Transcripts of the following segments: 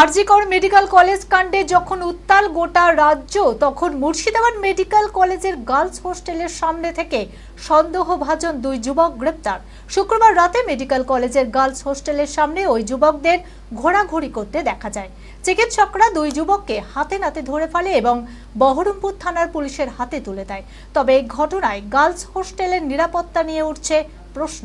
RG Kar medical college কাণ্ডে যখন উত্তাল গোটা রাজ্য, তখন মুর্শিদাবাদ মেডিকেল কলেজের গার্লস হোস্টেলের সামনে থেকে সন্দেহভাজন দুই যুবক গ্রেপ্তার। শুক্রবার রাতে মেডিকেল কলেজের গার্লস হোস্টেলের সামনে ওই যুবকদের ঘোরাঘুরি করতে দেখা যায়। চিকিৎসকরা দুই যুবককে হাতে নাতে ধরে ফেলে এবং বহরমপুর থানার পুলিশের হাতে তুলে দেয়। তবে এই ঘটনায় গার্লস হোস্টেলের নিরাপত্তা নিয়ে উঠছে প্রশ্ন।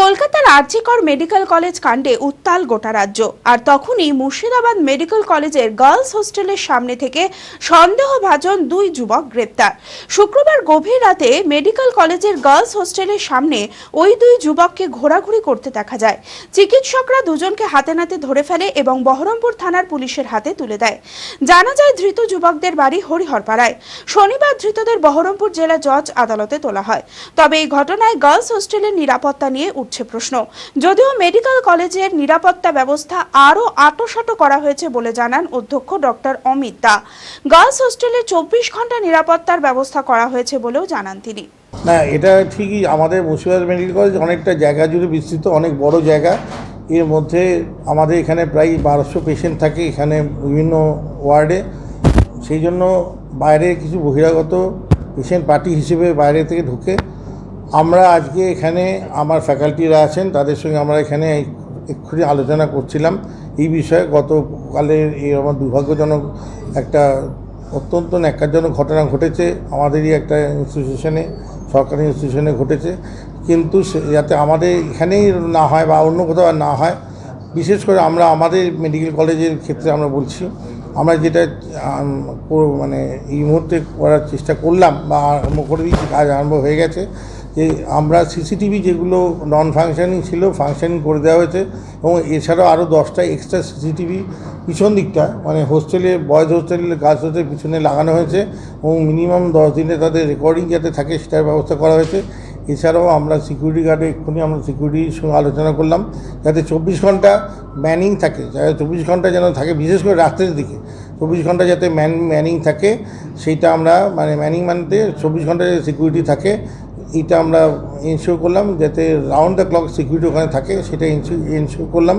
কলকাতার আরজিকর মেডিকেল কলেজ কাণ্ডে উত্তাল গোটা রাজ্য। আর তখনই মুর্শিদাবাদ মেডিকেল কলেজের গার্লস হোস্টেলের সামনে থেকে সন্দেহভাজন দুই যুবক গ্রেপ্তার। শুক্রবার গভীর রাতে মেডিকেল কলেজের গার্লস হোস্টেলের সামনে ওই দুই যুবককে ঘোরাঘুরি করতে দেখা যায়। চিকিৎসকরা দুজনকে হাতে নাতে ধরে ফেলে এবং বহরমপুর থানার পুলিশের হাতে তুলে দেয়। জানা যায়, ধৃত যুবকদের বাড়ি হরিহরপাড়ায়। শনিবার ধৃতদের বহরমপুর জেলা জজ আদালতে তোলা হয়। তবে এই ঘটনায় গার্লস হোস্টেলের নিরাপত্তা নিয়ে উঠছে প্রশ্ন। যদিও মেডিকেল কলেজের নিরাপত্তা ব্যবস্থা আরও আটোসাটো করা হয়েছে বলে জানান অধ্যক্ষ ডক্টর অমিত দা। গার্লস হোস্টেলে চব্বিশ ঘণ্টা নিরাপত্তার ব্যবস্থা করা হয়েছে বলেও জানান তিনি। না, এটা ঠিকই আমাদের মুর্শিদাবাদ মেডিকেল কলেজ অনেকটা জায়গা জুড়ে বিস্তৃত, অনেক বড় জায়গা। এর মধ্যে আমাদের এখানে প্রায় বারোশো পেশেন্ট থাকে এখানে বিভিন্ন ওয়ার্ডে। সেই জন্য বাইরে কিছু বহিরাগত পেশেন্ট পার্টি হিসেবে বাইরে থেকে ঢুকে আমরা আজকে এখানে আমার ফ্যাকাল্টিরা আছেন, তাদের সঙ্গে আমরা এখানে এক্ষুনি আলোচনা করছিলাম। এই বিষয়ে গতকালের এই আমার দুর্ভাগ্যজনক একটা অত্যন্ত ন্যাক্কারজনক ঘটনা ঘটেছে। আমাদেরই একটা ইনস্টিটিউশনে সরকারি ইনস্টিটিউশনে ঘটেছে। কিন্তু যাতে আমাদের এখানেই না হয় বা অন্য কোথাও না হয়, বিশেষ করে আমরা আমাদের মেডিকেল কলেজের ক্ষেত্রে আমরা বলছি, আমরা যেটা মানে এই মুহূর্তে করার চেষ্টা করলাম বা আরম্ভ করে দিয়েছি, কাজ আরম্ভ হয়ে গেছে। যে আমরা সিসিটিভি যেগুলো নন ফাংশনিং ছিল ফাংশনিং করে দেওয়া হয়েছে এবং এছাড়াও আরও দশটা এক্সট্রা সিসিটিভি পিছন দিকটা মানে হোস্টেলে বয়েজ হোস্টেলে গার্লস হোস্টেলের পিছনে লাগানো হয়েছে এবং মিনিমাম দশ দিনে তাদের রেকর্ডিং যাতে থাকে সেটার ব্যবস্থা করা হয়েছে। এছাড়াও আমরা সিকিউরিটি গার্ডে এক্ষুনি আমরা সিকিউরিটির সঙ্গে আলোচনা করলাম, যাতে চব্বিশ ঘণ্টা ম্যানিং থাকে চব্বিশ ঘণ্টা যেন থাকে, বিশেষ করে রাত্রের দিকে। চব্বিশ ঘণ্টা যাতে ম্যান ম্যানিং থাকে সেইটা আমরা মানে ম্যানিং মানতে চব্বিশ ঘণ্টা যাতে সিকিউরিটি থাকে এইটা আমরা ইনশিওর করলাম যাতে রাউন্ড দ্য ক্লক সিকিউরিটি ওখানে থাকে সেটা ইনশিওর করলাম।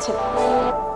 제품.